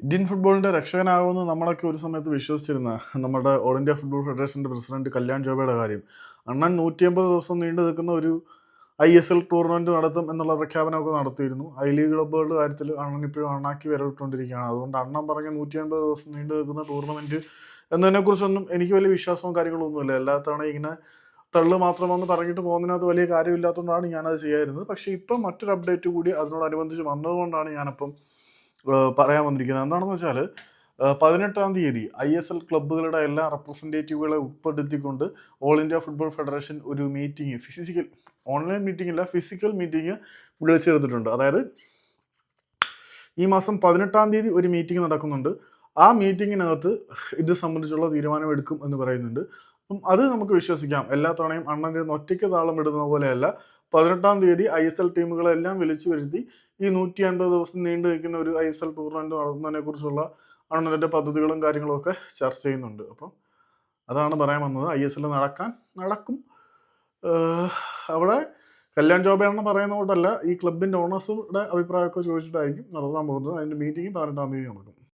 Indian ഫുട്ബോളിന്റെ രക്ഷകനാകുമെന്ന് നമ്മളൊക്കെ ഒരു സമയത്ത് വിശ്വസിച്ചിരുന്ന നമ്മുടെ ഓൾ ഇന്ത്യ ഫുട്ബോൾ ഫെഡറേഷന്റെ പ്രസിഡന്റ് കല്യാൺ ജോബയുടെ കാര്യം. അണ്ണൻ നൂറ്റി അമ്പത് ദിവസം നീണ്ടു നിൽക്കുന്ന ഒരു ഐ എസ് എൽ ടൂർണമെന്റ് നടത്തും എന്നുള്ള പ്രഖ്യാപനമൊക്കെ നടത്തിയിരുന്നു. ഐ ലീഗ് ക്ലബ്ബുകളുടെ കാര്യത്തിൽ അണ്ണൻ ഇപ്പോഴും അണ്ണാക്കി വരവിട്ടുകൊണ്ടിരിക്കുകയാണ് അതുകൊണ്ട് അണ്ണൻ പറഞ്ഞ നൂറ്റി അമ്പത് ദിവസം നീണ്ടു നിൽക്കുന്ന ടൂർണമെന്റ് എന്നതിനെക്കുറിച്ചൊന്നും എനിക്ക് വലിയ വിശ്വാസവും കാര്യങ്ങളൊന്നുമില്ല. എല്ലാ തവണ ഇങ്ങനെ തള്ളു മാത്രം വന്ന് പറഞ്ഞിട്ട് പോകുന്നതിനകത്ത് വലിയ കാര്യമില്ലാത്തതുകൊണ്ടാണ് ഞാനത് ചെയ്യായിരുന്നത് പക്ഷേ ഇപ്പം മറ്റൊരു അപ്ഡേറ്റ് കൂടി അതിനോടനുബന്ധിച്ച് വന്നതുകൊണ്ടാണ് ഞാനിപ്പം പറയാൻ വന്നിരിക്കുന്നത് എന്താണെന്ന് വെച്ചാൽ പതിനെട്ടാം തീയതി ഐ എസ് എൽ ക്ലബ്ബുകളുടെ എല്ലാ റെപ്രസെന്റേറ്റീവുകളെ ഉൾപ്പെടുത്തിക്കൊണ്ട് ഓൾ ഇന്ത്യ ഫുട്ബോൾ ഫെഡറേഷൻ ഒരു മീറ്റിംഗ് ഫിസിക്കൽ ഓൺലൈൻ മീറ്റിംഗ് അല്ല ഫിസിക്കൽ മീറ്റിംഗ് വിളിച്ചെടുത്തിട്ടുണ്ട് അതായത് ഈ മാസം പതിനെട്ടാം തീയതി ഒരു മീറ്റിംഗ് നടക്കുന്നുണ്ട്. ആ മീറ്റിങ്ങിനകത്ത് ഇത് സംബന്ധിച്ചുള്ള തീരുമാനമെടുക്കും എന്ന് പറയുന്നുണ്ട്. അപ്പം അത് നമുക്ക് വിശ്വസിക്കാം. എല്ലാ തവണയും അണ്ണന്റെ ഒറ്റയ്ക്ക് താളം ഇടുന്ന പോലെയല്ല. പതിനെട്ടാം തീയതി ഐ എസ് എൽ ടീമുകളെല്ലാം വിളിച്ചു വരുത്തി ഈ നൂറ്റി അൻപത് ദിവസം നീണ്ടു നിൽക്കുന്ന ഒരു ഐ എസ് എൽ ടൂർണമെന്റ് നടത്തുന്നതിനെ കുറിച്ചുള്ള അണ്ണന്റെ പദ്ധതികളും കാര്യങ്ങളും ഒക്കെ ചർച്ച ചെയ്യുന്നുണ്ട്. അപ്പം അതാണ് പറയാൻ വന്നത്. ഐ എസ് എൽ നടക്കാൻ നടക്കും. അവിടെ കല്യാൺ ജോബയാണെന്ന് പറയുന്ന കൊണ്ടല്ല ഈ ക്ലബിന്റെ ഓണേഴ്സുടെ അഭിപ്രായമൊക്കെ ചോദിച്ചിട്ടായിരിക്കും നടത്താൻ പോകുന്നത്. അതിന്റെ മീറ്റിംഗ് പതിനെട്ടാം തീയതി നടക്കും.